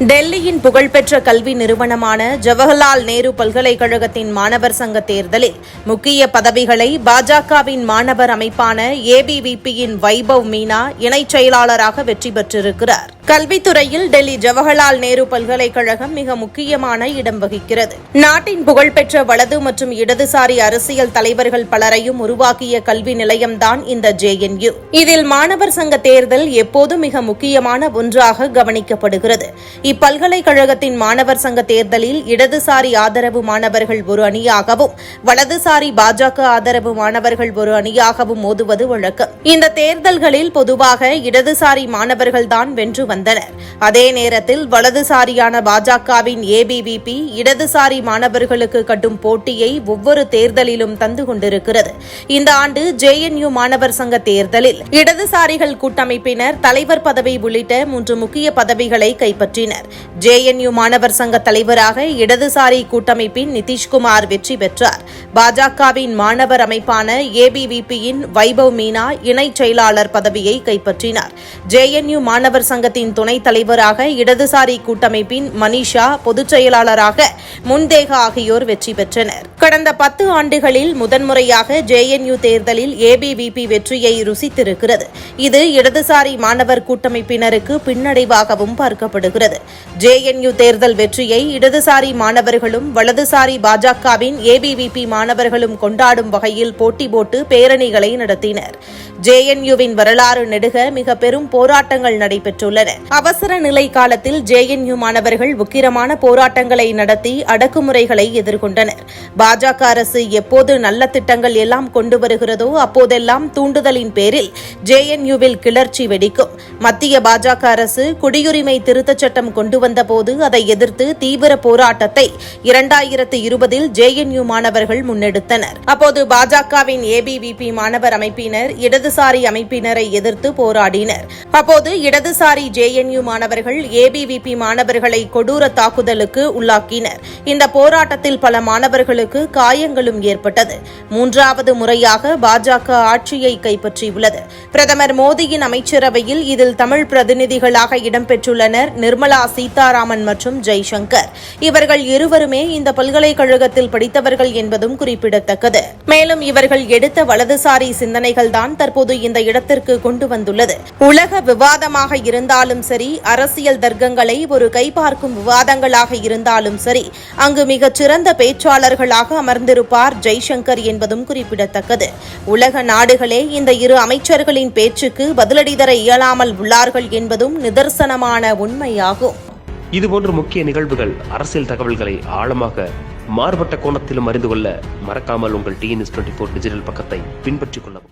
டெல்லியின் புகழ்பெற்ற கல்வி நிறுவனமான ஜவஹர்லால் நேரு பல்கலைக்கழகத்தின் மாணவர் சங்க தேர்தலில் முக்கிய பதவிகளை பாஜகவின் மாணவர் அமைப்பான ஏபிவிபியின் வைபவ் மீனா இணைச் செயலாளராக வெற்றி பெற்றிருக்கிறார். கல்வித்துறையில் டெல்லி ஜவஹர்லால் நேரு பல்கலைக்கழகம் மிக முக்கியமான இடம் வகிக்கிறது. நாட்டின் புகழ்பெற்ற வலது மற்றும் இடதுசாரி அரசியல் தலைவர்கள் பலரையும் உருவாக்கிய கல்வி நிலையம்தான் இந்த ஜேஎன்யூ இதில் மாணவர் சங்க தேர்தல் எப்போதும் மிக முக்கியமான ஒன்றாக கவனிக்கப்படுகிறது. இப்பல்கலைக்கழகத்தின் மாணவர் சங்க தேர்தலில் இடதுசாரி ஆதரவு மாணவர்கள் ஒரு அணியாகவும் வலதுசாரி பாஜக ஆதரவு மாணவர்கள் ஒரு அணியாகவும் மோதுவது வழக்கம். இந்த தேர்தல்களில் பொதுவாக இடதுசாரி மாணவர்கள்தான் வென்று வந்தனர். அதே நேரத்தில் வலதுசாரியான பாஜகவின் ஏபிவிபி இடதுசாரி மாணவர்களுக்கு கட்டும் போட்டியை ஒவ்வொரு தேர்தலிலும் தந்து கொண்டிருக்கிறது. இந்த ஆண்டு ஜேஎன்யூ மாணவர் சங்க தேர்தலில் இடதுசாரிகள் கூட்டமைப்பினர் தலைவர் பதவி உள்ளிட்ட மூன்று முக்கிய பதவிகளை கைப்பற்றினர். ஜேஎன்யூ மாணவர் சங்க தலைவராக இடதுசாரி கூட்டமைப்பின் நிதிஷ்குமார் வெற்றி பெற்றார். பாஜகவின் மாணவர் அமைப்பான ஏபிவிபியின் வைபவ் மீனா இணைச் செயலாளர் பதவியை கைப்பற்றினார். ஜேஎன்யூ மாணவர் சங்கத்தின் துணைத் தலைவராக இடதுசாரி கூட்டமைப்பின் மனிஷா பொதுச் செயலாளராக முன்தேகா ஆகியோர் வெற்றி பெற்றனர். கடந்த பத்து ஆண்டுகளில் முதன்முறையாக ஜேஎன்யூ தேர்தலில் ஏபிவிபி வெற்றியை ருசித்திருக்கிறது. இது இடதுசாரி மாணவர் கூட்டமைப்பினருக்கு பின்னடைவாகவும் பார்க்கப்படுகிறது. ஜேஎன்யூ தேர்தல் வெற்றியை இடதுசாரி மாணவர்களும் வலதுசாரி பாஜகவின் ஏபிவிபி மாணவர்களும் கொண்டாடும் வகையில் போட்டி போட்டு பேரணிகளை நடத்தினர். ஜேஎன்யூவின் வரலாறு நெடுக மிக பெரும் போராட்டங்கள் நடைபெற்றுள்ளன. அவசர நிலை காலத்தில் ஜேஎன்யூ மாணவர்கள் உக்கிரமான போராட்டங்களை நடத்தி அடக்குமுறைகளை எதிர்கொண்டனர். பாஜக அரசு எப்போது நல்ல திட்டங்கள் எல்லாம் கொண்டு வருகிறதோ அப்போதெல்லாம் தூண்டுதலின் பேரில் ஜேஎன்யூவில் கிளர்ச்சி வெடிக்கும். மத்திய பாஜக அரசு குடியுரிமை திருத்தச் சட்டம் கொண்டு வந்தபோது அதை எதிர்த்து தீவிர போராட்டத்தை இரண்டாயிரத்து இருபதில் ஜேஎன்யூ மாணவர்கள் முன்னெடுத்தனர். அப்போது பாஜகவின் ஏபிவிபி மாணவர் அமைப்பினர் இடதுசாரி அமைப்பினரை எதிர்த்து போராடினர். அப்போது இடதுசாரி ஜே ஜேஎன்யூ மாணவர்கள் ஏபிவிபி மாணவர்களை கொடூர தாக்குதலுக்கு உள்ளாக்கினர். இந்த போராட்டத்தில் பல மாணவர்களுக்கு காயங்களும் ஏற்பட்டது. மூன்றாவது முறையாக பாஜக ஆட்சியை கைப்பற்றியுள்ளது. பிரதமர் மோடியின் அமைச்சரவையில் இதில் தமிழ் பிரதிநிதிகளாக இடம்பெற்றுள்ளனர் நிர்மலா சீதாராமன் மற்றும் ஜெய்சங்கர். இவர்கள் இருவருமே இந்த பல்கலைக்கழகத்தில் படித்தவர்கள் என்பதும் குறிப்பிடத்தக்கது. மேலும் இவர்கள் எடுத்த வலதுசாரி சிந்தனைகள்தான் தற்போது இந்த இடத்திற்கு கொண்டு வந்துள்ளது. உலக விவாதமாக இருந்தாலும் இருந்தாலும் சரி அரசியல் தர்க்கங்களை ஒரு கைபார்க்கும் விவாதங்களாக இருந்தாலும் சரி அங்கு மிகச் சிறந்த பேச்சாளர்களாக அமர்ந்திருப்பார் ஜெய்சங்கர் என்பதும் குறிப்பிடத்தக்கது. உலக நாடுகளே இந்த இரு அமைச்சர்களின் பேச்சுக்கு பதிலடி தர இயலாமல் உள்ளார்கள் என்பதும் நிதர்சனமான உண்மையாகும். இதுபோன்ற முக்கிய நிகழ்வுகள் அரசியல் தகவல்களை ஆழமாக மாறுபட்ட கோணத்திலும் அறிந்து கொள்ள மறக்காமல் உங்கள் டிஎன்எஸ் டுவெண்ட்டி ஃபோர் டிஜிட்டல் பக்கத்தை பின்பற்றிக் கொள்ளவும்.